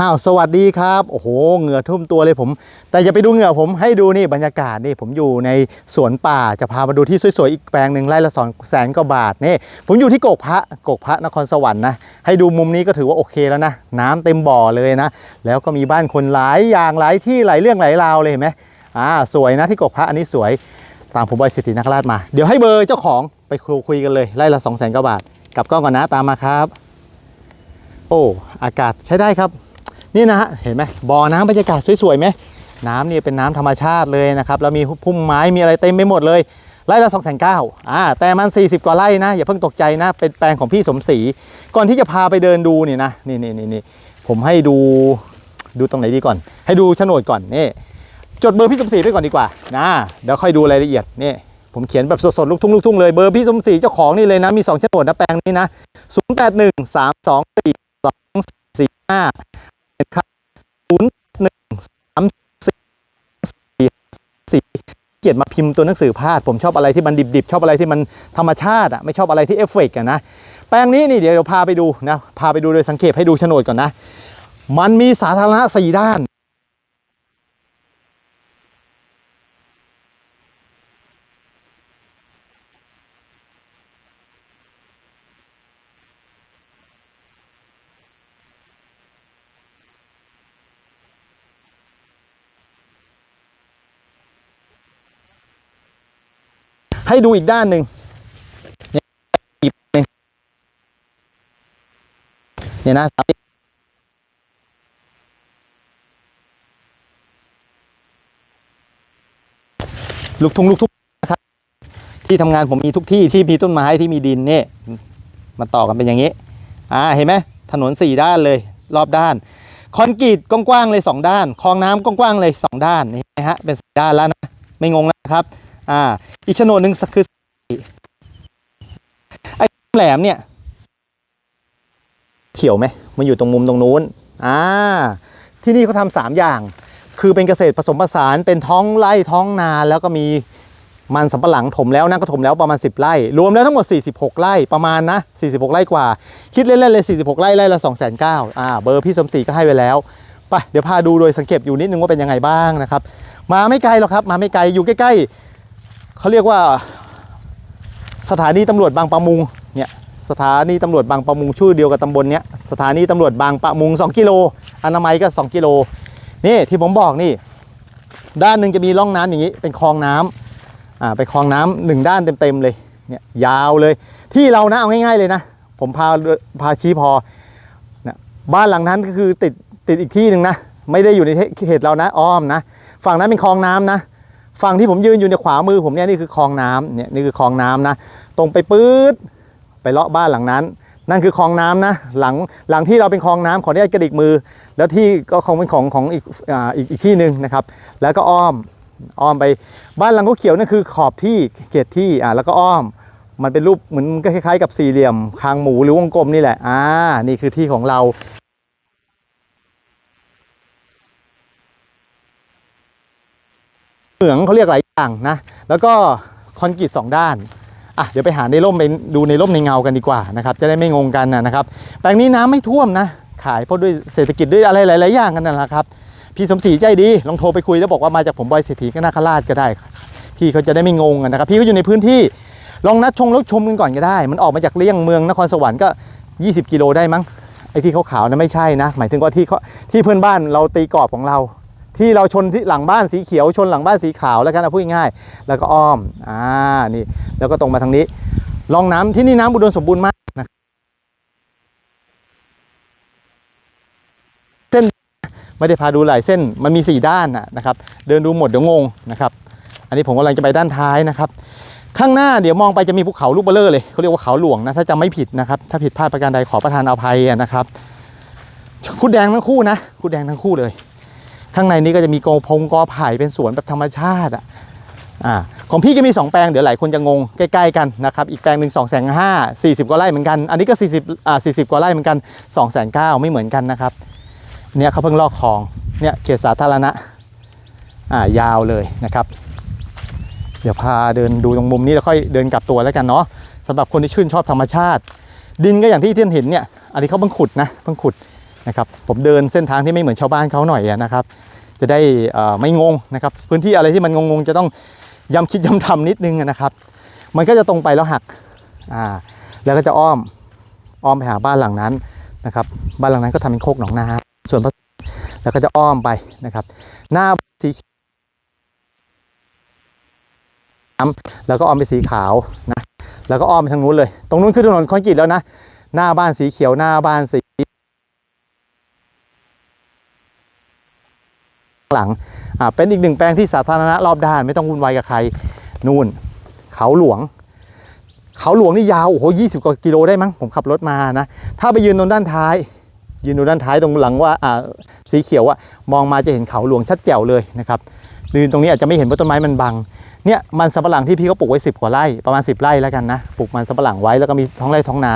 อ้าวสวัสดีครับโอ้โหเหงื่อทุ่มตัวเลยผม แต่อย่าไปดูเหงื่อผมให้ดูนี่บรรยากาศนี่ผมอยู่ในสวนป่าจะพามาดูที่สวยๆอีกแปลงหนึ่งไร่ละสองแสนกว่าบาทนี่ผมอยู่ที่โกกพระโกกพระนครสวรรค์นะให้ดูมุมนี้ก็ถือว่าโอเคแล้วนะน้ำเต็มบ่อเลยนะ แล้วก็มีบ้านคนหลายอย่างหลายที่หลายเรื่องหลายราวเลยเห็นไหมอ่าสวยนะที่โกกพระอันนี้สวยตามผมบอยสิทธินคราชมา เดี๋ยวให้เบอร์เจ้าของไปคุยกันเลยไร่ละสองแสนกว่าบาทกลับกล้องก่อนนะตามมาครับ โอ้อากาศใช้ได้ครับ นี่นะฮะเห็นไหมบ่อน้ำบรรยากาศสวยๆไหมน้ำนี่เป็นน้ำธรรมชาติเลยนะครับแล้วมีพุ่มไม้มีอะไรเต็มไปหมดเลยไร่ละ2องแสนเก้าอ่าแต่มัน 40 กว่าไร่นะ อย่าเพิ่งตกใจนะ เป็นแปลงของพี่สมศรี ก่อนที่จะพาไปเดินดูนี่นะนี่นี่นี่นี่ผมให้ดูดูตรงไหนดีก่อน ให้ดูโฉนดก่อนนี่จดเบอร์พี่สมศรีไว้ก่อนดีกว่านะเดี๋ยวค่อยดูรายละเอียดนี่ผมเขียนแบบสดๆ ลูกทุ่งลูกทุ่งเลยเบอร์พี่สมศรีเจ้าของนี่เลยนะ มี2โฉนดนะแปลงนี้นะ 0 8 1 3 2 4 2 4 5 ครับศูนย์หนึ่งสามสี่สี่สี่เกียรติมาพิมพ์ตัวหนังสือพาด ผมชอบอะไรที่มันดิบๆ ชอบอะไรที่มันธรรมชาติอะไม่ชอบอะไรที่เอฟเฟกต์อะนะ แปลงนี้นี่เดี๋ยวเราพาไปดูนะ พาไปดูโดยสังเกตให้ดูโฉนดก่อนนะ มันมีสาธารณะสี่ด้าน ให้ดูอีกด้านหนึ่งเนี่ยนะลูกทุ่งลูกทุ่งนะครับที่ทำงานผมมีทุกที่ที่มีต้นไม้ที่มีดินเนี่ยมาต่อกันเป็นอย่างนี้อ่าเห็นไหมถนนสี่ด้านเลยรอบด้าน คอนกรีตกว้างๆเลยสองด้าน คลองน้ำกว้างๆเลยสองด้านนี่นะฮะเป็นสี่ด้านแล้วนะ ไม่งงนะครับ อ่า อีกโฉนดหนึ่งคือไอ้แหลมเนี่ย เขียวไหมมันอยู่ตรงมุมตรงนู้นอ่าที่นี่เขาทำสามอย่าง คือเป็นเกษตรผสมผสานเป็นท้องไร่ท้องนาแล้วก็มีมันสำปะหลังถมแล้วนั่นก็ถมแล้วประมาณ 10 ไร่ รวมแล้วทั้งหมด 46 ไร่ประมาณนะ 46 ไร่กว่า คิดเล่นๆเลย 46 ไร่ไร่ละ2 9 0 0 0อ่าเบอร์พี่สมศรีก็ให้ไว้แล้วไปเดี๋ยวพาดูโดยสังเกตอยู่นิดนึงว่าเป็นยังไงบ้างนะครับ มาไม่ไกลหรอกครับ มาไม่ไกลอยู่ใกล้ๆ เขาเรียกว่า สถานีตำรวจบางปะมุงเนี่ยสถานีตำรวจบางปะมุงชื่อเดียวกับตำบลเนี้ยสถานีตำรวจบางปะมุง 2 กิโลอนามัยก็ 2 กิโลนี่ที่ผมบอกนี่ ด้านหนึ่งจะมีร่องน้ำอย่างนี้ เป็นคลองน้ำอ่าไปคลองน้ำหนึ่งด้านเต็มๆเลยเนี่ยยาวเลย ที่เรานะเอาง่าย ๆเลยนะ ผมพาพาชี้พอนะบ้านหลังนั้นก็คือติดติดอีกที่หนึ่งนะ ไม่ได้อยู่ในเขตเรานะอ้อมนะ ฝั่งนั้นเป็นคลองน้ำนะ ฝั่งที่ผมยืนอยู่ในขวามือผมเนี่ยนี่คือคลองน้ำเนี่ยนี่คือคลองน้ำนะ ตรงไปปื๊ดไปเลาะบ้านหลังนั้น นั่นคือคลองน้ำนะ หลังหลังที่เราเป็นคลองน้ำขออนุญาตกระดิกมือ แล้วที่ก็คงเป็นของของอีกอ่าอีกอีกที่หนึ่งนะครับ แล้วก็อ้อมอ้อมไปบ้านหลังก็เขียวนั่นคือขอบที่เขตที่อ่าแล้วก็อ้อมมันเป็นรูปเหมือนก็คล้ายๆ กับสี่เหลี่ยมคางหมูหรือวงกลมนี่แหละอ่านี่คือที่ของเรา เหมืองเขาเรียกหลายอย่างนะ แล้วก็คอนกรีตสองด้านอะเดี๋ยวไปหาในร่มไปดูในร่มในเงากันดีกว่านะครับจะได้ไม่งงกันนะครับแปลงนี้น้ำไม่ท่วมนะ ขายเพราะด้วยเศรษฐกิจด้วยอะไรหลาย ๆ อย่างกันนั่นแหละครับพี่สมศรีใจดีลองโทรไปคุยแล้วบอกว่ามาจากผมบอยเศรษฐีก็นาคราชก็ได้ พี่เขาจะได้ไม่งงนะครับ พี่เขาอยู่ในพื้นที่ลองนัดชงแล้วชมกันก่อนก็ได้ มันออกมาจากเลี่ยงเมืองนครสวรรค์ก็ 20 กิโลได้มั้งไอ้ที่ขาวๆนั้นไม่ใช่นะ หมายถึงว่าที่ที่เพื่อนบ้านเราตีกรอบของเรา ที่เราชนที่หลังบ้านสีเขียวชนหลังบ้านสีขาวแล้วกันเอาพูดง่ายๆแล้วก็อ้อมอ่านี่แล้วก็ตรงมาทางนี้ลองน้ำที่นี่น้ำอุดมสมบูรณ์มากนะครับเส้นไม่ได้พาดูหลายเส้นมันมี 4 ด้านนะนะครับ เดินดูหมดเดี๋ยวงงนะครับ อันนี้ผมกำลังจะไปด้านท้ายนะครับ ข้างหน้าเดี๋ยวมองไปจะมีภูเขาลูกเบลเลอร์เลยเขาเรียกว่าเขาหลวงนะถ้าจำไม่ผิดนะครับ ถ้าผิดพลาดประการใดขอประทานอภัยนะครับคุดแดงทั้งคู่นะคุดแดงทั้งคู่เลย ข้างในนี้ก็จะมีกอพงกอไผ่เป็นสวนแบบธรรมชาติอะของพี่ก็มี 2 แปลงเดี๋ยวหลายคนจะงงใกล้ๆกันนะครับอีกแปลงหนึ่งสองแสนห้าสี่สิบกว่าไร่เหมือนกันอันนี้ก็40อ่าสี่สิบกว่าไร่เหมือนกัน2องแสนเก้าไม่เหมือนกันนะครับเนี่ยเขาเพิ่งลอกคลองเนี่ยเขตสาธารณะอ่ายาวเลยนะครับ เดี๋ยวพาเดินดูตรงมุมนี้แล้วค่อยเดินกลับตัวแล้วกันเนาะสำหรับคนที่ชื่นชอบธรรมชาติ ดินก็อย่างที่ท่านเห็นเนี่ยอันนี้เขาเพิ่งขุดนะเพิ่งขุด นะครับผมเดินเส้นทางที่ไม่เหมือนชาวบ้านเขาหน่อยนะครับ จะได้ไม่งงนะครับ พื้นที่อะไรที่มันงงๆ จะต้องย้ำคิดย้ำทำนิดนึงนะครับ มันก็จะตรงไปแล้วหักอ่าแล้วก็จะอ้อมอ้อมไปหาบ้านหลังนั้นนะครับ บ้านหลังนั้นก็ทำเป็นโคกหนองนาส่วนแล้วก็จะอ้อมไปนะครับ หน้าสีเขียวแล้วก็อ้อมไปสีขาวนะแล้วก็อ้อมไปทางนู้นเลย ตรงนู้นคือถนนคอนกรีตแล้วนะ หน้าบ้านสีเขียวหน้าบ้านสี หลังอ่าเป็นอีกหนึ่งแปลงที่สาธารณะรอบด้านไม่ต้องวุ่นวายกับใครนู่น เขาหลวง เขาหลวงนี่ยาวโอ้โหยี่สิบกว่ากิโลได้มั้งผมขับรถมานะ ถ้าไปยืนตรงด้านท้าย ยืนดูด้านท้ายตรงหลังว่าอ่าสีเขียวอะมองมาจะเห็นเขาหลวงชัดแจ๋วเลยนะครับยืนตรงนี้อาจจะไม่เห็นเพราะต้นไม้มันบังเนี่ยมันสำปะหลังที่พี่เขาปลูกไว้ 10 กว่าไร่ประมาณ 10 ไร่แล้วกันนะปลูกมันสำปะหลังไว้แล้วก็มีท้องไร่ท้องนา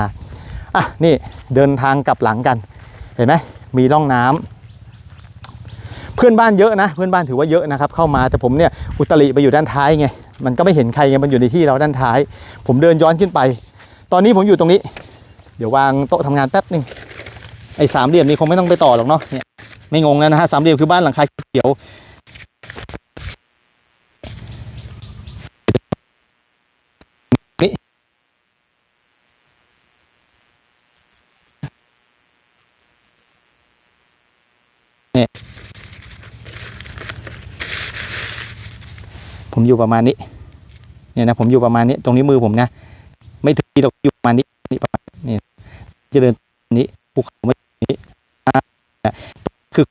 อะนี่เดินทางกลับหลังกัน เห็นไหมมีร่องน้ำ เพื่อนบ้านเยอะนะ เพื่อนบ้านถือว่าเยอะนะครับเข้ามาแต่ผมเนี่ยอุตริไปอยู่ด้านท้ายไงมันก็ไม่เห็นใครไงมันอยู่ในที่เราด้านท้าย ผมเดินย้อนขึ้นไป ตอนนี้ผมอยู่ตรงนี้ เดี๋ยววางโต๊ะทำงานแป๊บหนึ่งไอ้สามเหลี่ยมนี้คงไม่ต้องไปต่อหรอกเนาะเนี่ยไม่งงแล้วนะฮะสามเหลี่ยมคือบ้านหลังคาเขียว ผมอยู่ประมาณนี้ เนี่ยนะผมอยู่ประมาณนี้ ตรงนี้มือผมนะ ไม่ถึงที่เราอยู่ประมาณนี้นี่ประมาณนี้จะเดินนี้ภูเขาไม่นี้คือ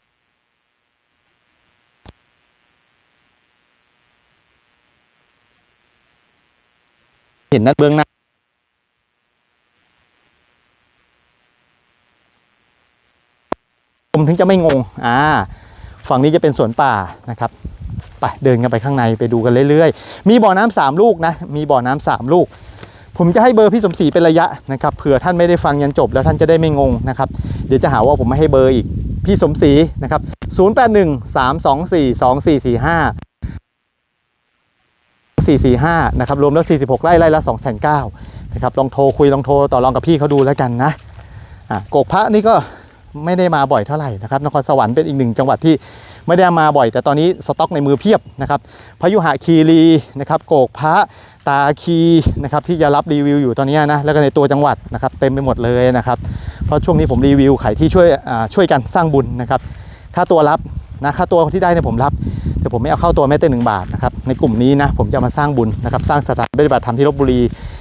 เห็นนัดเบื้องหน้าผมถึงจะไม่งง อ่า ฝั่งนี้จะเป็นสวนป่านะครับ ไปเดินกันไปข้างในไปดูกันเรื่อยๆ มีบ่อน้ำสามลูกนะ มีบ่อน้ำสามลูก ผมจะให้เบอร์พี่สมศรีเป็นระยะนะครับเผื่อท่านไม่ได้ฟังยันจบแล้วท่านจะได้ไม่งงนะครับเดี๋ยวจะหาว่าผมไม่ให้เบอร์อีกพี่สมศรีนะครับ 081 324 2445 445 นะครับ รวมแล้ว 46 ไร่ไร่ละ2 9 0 0 0นะครับ ลองโทรคุย ลองโทรต่อรองกับพี่เขาดูแล้วกันนะอะกกพระนี่ก็ไม่ได้มาบ่อยเท่าไหร่นะครับ นครสวรรค์เป็นอีกหนึ่งจังหวัดที่ ไม่ได้มาบ่อย แต่ตอนนี้สต็อกในมือเพียบนะครับพยุหะคีรีนะครับโกกพระตาคีนะครับที่จะรับรีวิวอยู่ตอนนี้นะแล้วก็ในตัวจังหวัดนะครับเต็มไปหมดเลยนะครับเพราะช่วงนี้ผมรีวิวขายที่ช่วยช่วยกันสร้างบุญนะครับค่าตัวรับนะค่าตัวที่ได้เนี่ยผมรับแต่ผมไม่เอาเข้าตัวแม้แต่หนึ่งบาทนะครับในกลุ่มนี้นะผมจะมาสร้างบุญนะครับสร้างสถานปฏิบัติธรรมที่ลบบุรี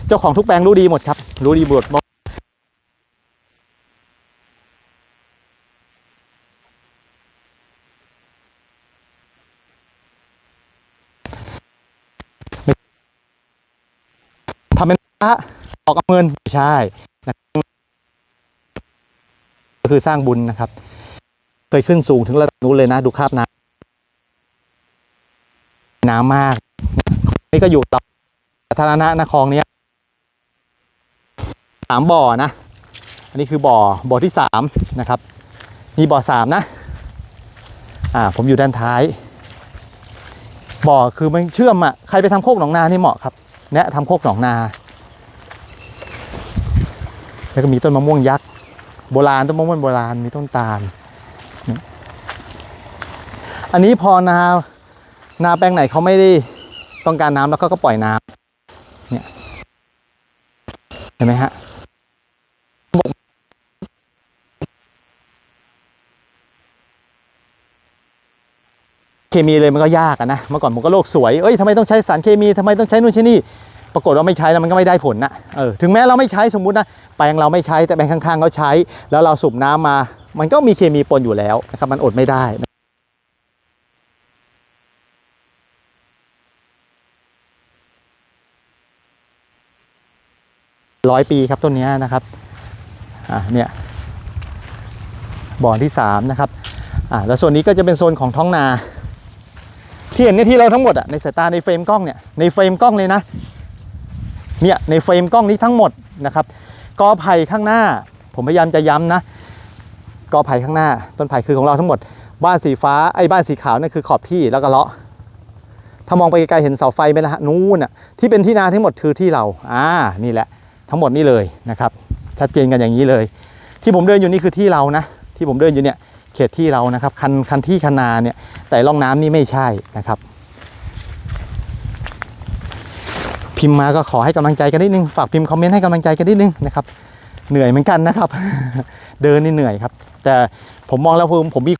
เจ้าของทุกแปลงรู้ดีหมดครับรู้ดีหมด ทำเป็นพระ ออกเงินไม่ใช่ก็คือสร้างบุญนะครับ เคยขึ้นสูงถึงระดับนู้นเลยนะ ดูคราบน้ำน้ำมาก นี่ก็อยู่ต่อสาธารณะนะคลองเนี้ยสามบ่อนะ อันนี้คือบ่อบ่อที่สามนะครับนี่บ่อสามนะ อ่า ผมอยู่ด้านท้าย บ่อคือมันเชื่อมอะ ใครไปทำโคกหนองนานี่เหมาะครับ แนะทำโคกหนองนา แล้วก็มีต้นมะม่วงยักษ์โบราณต้นมะม่วงโบราณมีต้นตาล อันนี้พอนานาแปลงไหนเขาไม่ได้ต้องการน้ำแล้วก็ก็ปล่อยน้ำเนี่ยเห็นไหมฮะเคมีเลยมันก็ยากอะนะเมื่อก่อนผมก็โลกสวยเอ้ยทำไมต้องใช้สารเคมีทำไมต้องใช้นู่นใช้นี่ ปรากฏว่าไม่ใช้แล้วมันก็ไม่ได้ผลนะเออถึงแม้เราไม่ใช้สมมุตินะแปลงเราไม่ใช้แต่แปลงข้างๆเขาใช้ แล้วเราสูบน้ำมา มันก็มีเคมีปนอยู่แล้วนะครับมันอดไม่ได้ร้อยปีครับต้นนี้นะครับอ่าเนี่ยบ่อที่สามนะครับอ่าแล้วส่วนนี้ก็จะเป็นโซนของท้องนาที่เห็นในที่เราทั้งหมดอะในสายตาในเฟรมกล้องเนี่ยในเฟรมกล้องเลยนะ เนี่ยในเฟรมกล้องนี้ทั้งหมดนะครับกอไผ่ข้างหน้า ผมพยายามจะย้ำนะกอไผ่ข้างหน้า ต้นไผ่คือของเราทั้งหมด บ้านสีฟ้าไอ้บ้านสีขาวนั่นคือขอบที่แล้วก็เลาะถ้ามองไปไกลเห็นเสาไฟไหมล่ะฮะนู้นอะที่เป็นที่นาทั้งหมดคือที่เราอ่านี่แหละ ทั้งหมดนี่เลยนะครับ ชัดเจนกันอย่างนี้เลย ที่ผมเดินอยู่นี่คือที่เรานะ ที่ผมเดินอยู่เนี่ยเขตที่เรานะครับ คันคันที่คันนาเนี่ยแต่ร่องน้ำนี่ไม่ใช่นะครับ พิมพ์มาก็ขอให้กำลังใจกันนิดนึงฝากพิมพ์คอมเมนต์ให้กำลังใจกันนิดนึงนะครับเหนื่อยเหมือนกันนะครับ เดินนี่เหนื่อยครับ แต่ผมมองแล้วผมผมมี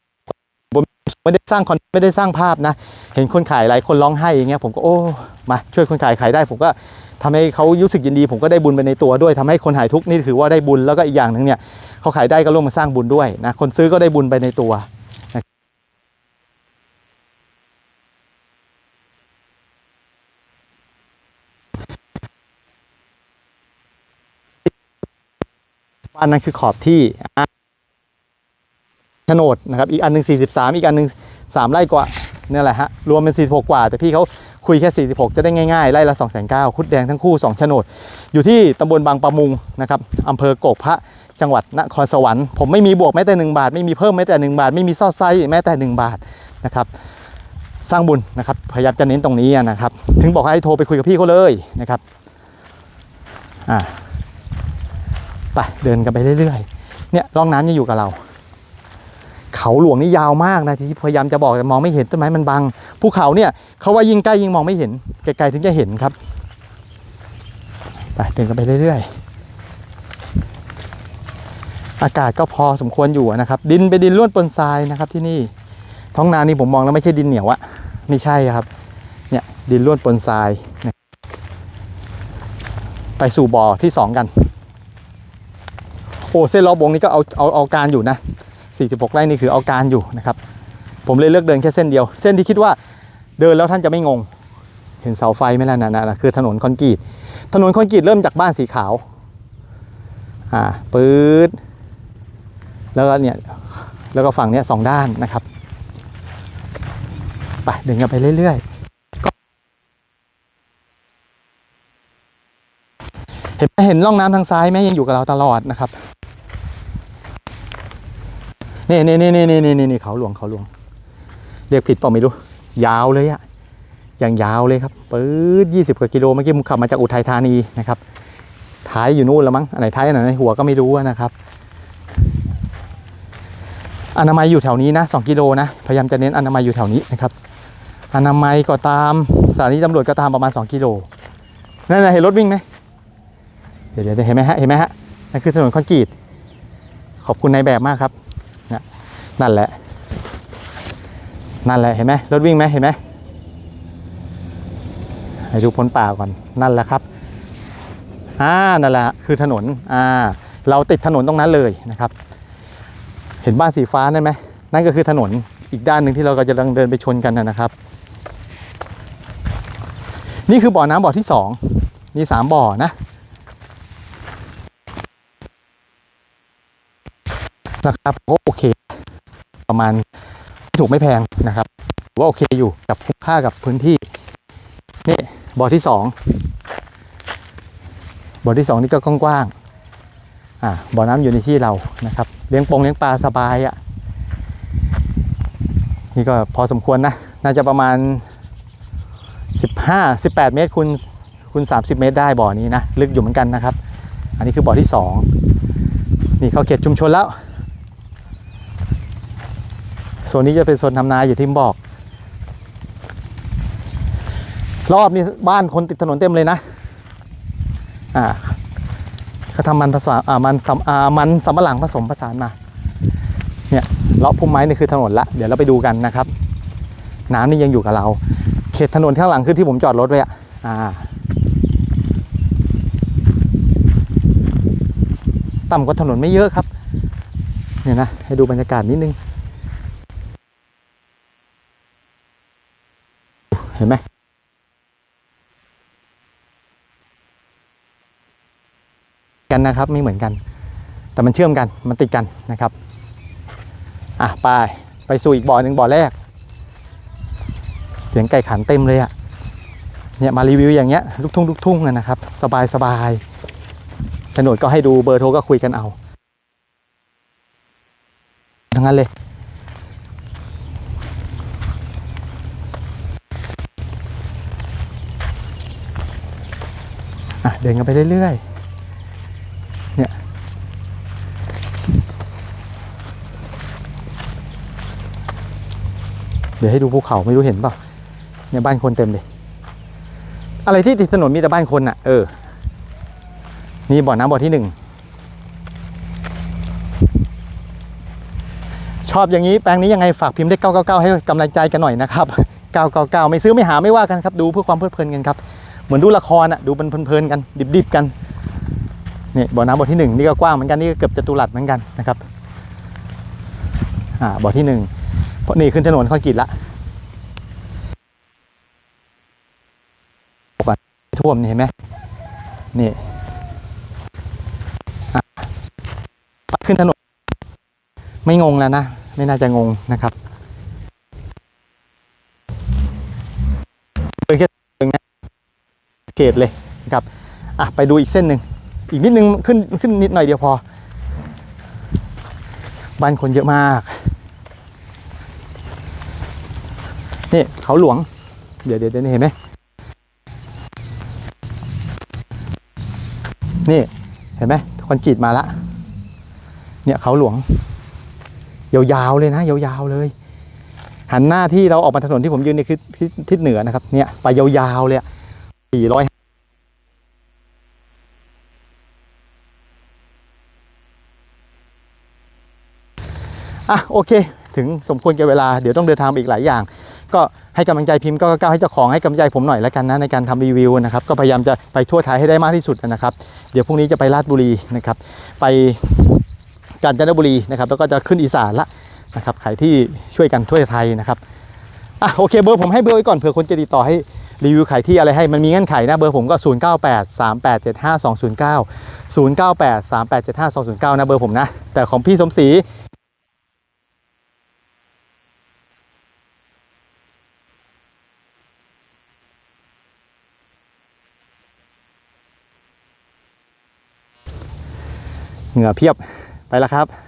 ผมไม่ได้สร้างคอนไม่ได้สร้างภาพนะ เห็นคนขายหลายคนร้องไห้อย่างเงี้ยผมก็โอ้มาช่วยคนขายขายได้ ผมก็ทำให้เขารู้สึกยินดี ผมก็ได้บุญไปในตัวด้วยทำให้คนหายทุกข์นี่ถือว่าได้บุญแล้วก็อีกอย่างหนึ่งเนี่ยเขาขายได้ก็ร่วมมาสร้างบุญด้วยนะคนซื้อก็ได้บุญไปในตัว นะอันนั้นคือขอบที่โฉนดนะครับ อีกอันหนึ่ง43 อีกอันหนึ่ง3ไร่กว่าเนี่ยแหละฮะ รวมเป็น 46 กว่า แต่พี่เขาคุยแค่ 46 จะได้ง่ายๆ ไร่ละ 2 9 0 0 0คุดแดงทั้งคู่ 2 โฉนด อยู่ที่ตำบลบางประมุงนะครับอำเภอโกกพระจังหวัดนครสวรรค์ ผมไม่มีบวกแม้แต่ 1 บาท ไม่มีเพิ่มแม้แต่ 1 บาท ไม่มีซอดไซแม้แต่ 1 บาทนะครับสร้างบุญนะครับพยายามจะเน้นตรงนี้นะครับ ถึงบอกให้โทรไปคุยกับพี่เขาเลยนะครับอ่า ไปเดินกันไปเรื่อยๆ เนี่ยร่องน้ำยังอยู่กับเรา เขาหลวงนี่ยาวมากนะที่พยายามจะบอกแต่มองไม่เห็นต้นไม้มันบังภูเขาเนี่ยเขาว่ายิ่งใกล้ยิ่งมองไม่เห็นไกลๆถึงจะเห็นครับไปเดินกันไปเรื่อยๆ อากาศก็พอสมควรอยู่นะครับ ดินเป็นดินล้วนปนทรายนะครับที่นี่ท้องนานี่ผมมองแล้วไม่ใช่ดินเหนียวอะไม่ใช่ครับ เนี่ยดินล้วนปนทราย ไปสู่บ่อที่สองกัน อ้เส้นล้อบวงนี้ก็เอาเอาเอาการอยู่นะ 46 ไร่นี่คือเอาการอยู่นะครับ ผมเลยเลือกเดินแค่เส้นเดียว เส้นที่คิดว่าเดินแล้วท่านจะไม่งง เห็นเสาไฟไหมล่ะนั่นนะคือถนนคอนกรีตถนนคอนกรีตเริ่มจากบ้านสีขาว อ่าปื๊ดแล้วก็เนี่ยแล้วก็ฝั่งเนี้ยสองด้านนะครับไปเดินกันไปเรื่อยๆก็เห็นไหมเห็นร่องน้ำทางซ้ายไหมยังอยู่กับเราตลอดนะครับ นี่นี่นี่นี่นี่นี่นี่เขาหลวงเขาหลวง เรียกผิดเปล่าไม่รู้ ยาวเลยอะอย่างยาวเลยครับปื๊ดยี่สิบกว่ากิโลเมื่อกี้ผมขับมาจากอุทัยธานีนะครับท้ายอยู่นู่นแล้วมั้งอันไหนท้ายอันไหนหัวก็ไม่รู้นะครับอนามัยอยู่แถวนี้นะสองกิโลนะพยายามจะเน้นอนามัยอยู่แถวนี้นะครับอนามัยก็ตามสถานีตำรวจก็ตามประมาณ 2 กิโลนั่นนะเห็นรถวิ่งไหมเดี๋ยวเดี๋ยวเห็นไหมฮะเห็นไหมฮะนั่นคือถนนคอนกรีตขอบคุณนายแบบมากครับ นั่นแหละ นั่นแหละเห็นไหมรถวิ่งไหมเห็นไหมให้ดูพ้นป่าก่อนนั่นแหละครับอ่านั่นแหละคือถนนอ่าเราติดถนนตรงนั้นเลยนะครับ เห็นบ้านสีฟ้านั่นไหมนั่นก็คือถนนอีกด้านหนึ่งที่เราก็จะกำลังเดินไปชนกันนะครับ นี่คือบ่อน้ำบ่อที่สองมีสามบ่อนะนะครับก็โอเค ประมาณไม่ถูกไม่แพงนะครับว่าโอเคอยู่กับคุ้มค่ากับพื้นที่ นี่บ่อที่สองบ่อที่สองนี่ก็กว้างๆอ่าบ่อน้ำอยู่ในที่เรานะครับ เลี้ยงปงเลี้ยงปลาสบายอะ่ะนี่ก็พอสมควรนะ น่าจะประมาณ 15 18 เมตรคูณคูณ30 เมตรได้บ่อนี้นะ ลึกอยู่เหมือนกันนะครับ อันนี้คือบ่อที่ 2 นี่เขาเขตชุมชนแล้ว โซนนี้จะเป็นโซนทำนาอยู่ที่บอก รอบนี้บ้านคนติดถนนเต็มเลยนะ อ่าเขาทำมันผสมอ่ามันสำอ่ามันสำปะหลังผสมผสานมาเนี่ยเลาะพุ่มไม้นี่คือถนนละเดี๋ยวเราไปดูกันนะครับ น้ำนี่ยังอยู่กับเรา เขตถนนข้างหลังคือที่ผมจอดรถไว้อะอ่าต่ำกว่าถนนไม่เยอะครับ เนี่ยนะ ให้ดูบรรยากาศนิดนึง เห็นไหมกันนะครับไม่เหมือนกัน แต่มันเชื่อมกันมันติดกันนะครับอะไปไปสู่อีกบ่อหนึ่งบ่อแรก เสียงไก่ขันเต็มเลยอะ่ะเนี่ยมารีวิวอย่างเงี้ยลูกทุ่งลูกทุ่งนะครับ สบายสบายฉนดก็ให้ดูเบอร์โทรก็คุยกันเอา ทั้งนั้นเลย ดินกันไปเรื่อยๆ เนี่ย เดี๋ยวให้ดูภูเขาไม่รู้เห็นเปล่าเนี่ยบ้านคนเต็มเลย อะไรที่ติดถนนมีแต่บ้านคนอะ่ะ เออ นี่บ่อน้ำบ่อที่หนึ่ง ชอบอย่างนี้แปลงนี้ยังไงฝากพิมพ์ได้เก้าเก้าให้กำลังใจกันหน่อยนะครับเก้าเก้าเก้าไม่ซื้อไม่หาไม่ว่ากันครับ ดูเพื่อความเพลิดเพลินกันครับ เหมือนดูละครอะดูมันเพลินๆกันดิบๆกันนี่บ่อน้ำบ่อที่หนึ่งนี่ก็กว้างเหมือนกันนี่ก็เกือบจะตุลัดเหมือนกันนะครับอ่าบ่อที่หนึ่งเพราะนี่ขึ้นถนนคอนกรีตละท่วมนี่เห็นไหมนี่อะขึ้นถนนไม่งงแล้วนะ ไม่น่าจะงงนะครับเป็นแค่ เขตเลยนะครับอะไปดูอีกเส้นหนึ่งอีกนิดนึงขึ้นขึ้นนิดหน่อยเดียวพอบ้านคนเยอะมากนี่เขาหลวง เดี๋ยวเดี๋ยวเดี๋ยวนี่เห็นไหมนี่เห็นไหมคอนกรีตมาละเนี่ยเขาหลวง ยาวๆเลยนะ ยาวๆเลย หันหน้าที่เราออกมาถนนที่ผมยืนนี่คือทิศทิศเหนือนะครับ เนี่ยไปยาวๆเลย สี่ร้อยอะโอเค ถึงสมควรแก่เวลาเดี๋ยวต้องเดินทางไปอีกหลายอย่าง ก็ให้กำลังใจพิมพ์ก็ก้าวให้เจ้าของให้กำลังใจผมหน่อยแล้วกันนะในการทำรีวิวนะครับก็พยายามจะไปทั่วไทยให้ได้มากที่สุดนะครับ เดี๋ยวพรุ่งนี้จะไปราชบุรีนะครับไปกาญจนบุรีนะครับแล้วก็จะขึ้นอีสานละนะครับใครที่ช่วยกันทั่วไทยนะครับอะโอเคเบอร์ผมให้เบอร์ไว้ก่อนเผื่อคนจะติดต่อให้ รีวิวขายที่อะไรให้มันมีเงื่อนไขนะเบอร์ผมก็ 0 9 8 3 8 7 5 2 0 9 0 9 8 3 8 7 5 2 0 9 นะเบอร์ผมนะ แต่ของพี่สมศรีเหงื่อเพียบไปแล้วครับ